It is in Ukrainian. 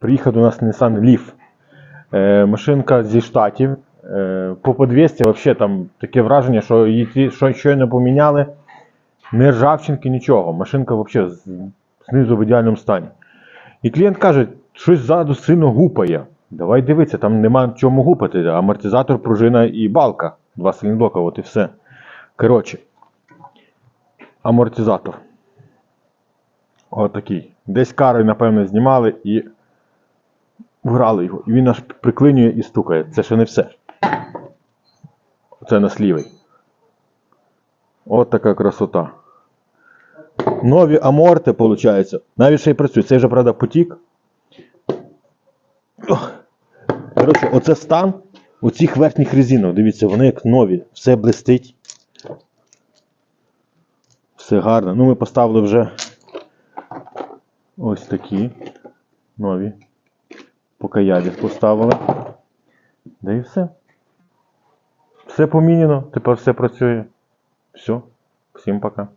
Приїхав до нас Nissan Leaf. Е, машинка зі штатів. Е, по подвісці взагалі там таке враження, що її що щойно поміняли. Не ржавчинки, нічого. Машинка взагалі знизу в ідеальному стані. І клієнт каже, щось ззаду сильно гупає. Давай дивитися, там нема чому гупати. Амортизатор, пружина і балка. Два силіндока, от і все. Коротше, амортизатор. Отакий. Десь кари, напевно, знімали і вграли його. І він аж приклинює і стукає. Це ще не все. Це нас лівий. От така красота. Нові аморти, виходить. Навіть ще й працюють. Це вже, правда, потік. Коротше, оце стан у цих верхніх резинок. Дивіться, вони як нові. Все блистить. Все гарно. Ну, ми поставили вже ось такі нові. Поки ядер поставили. Да і все. Все помінено, тепер все працює. Все. Всім пока.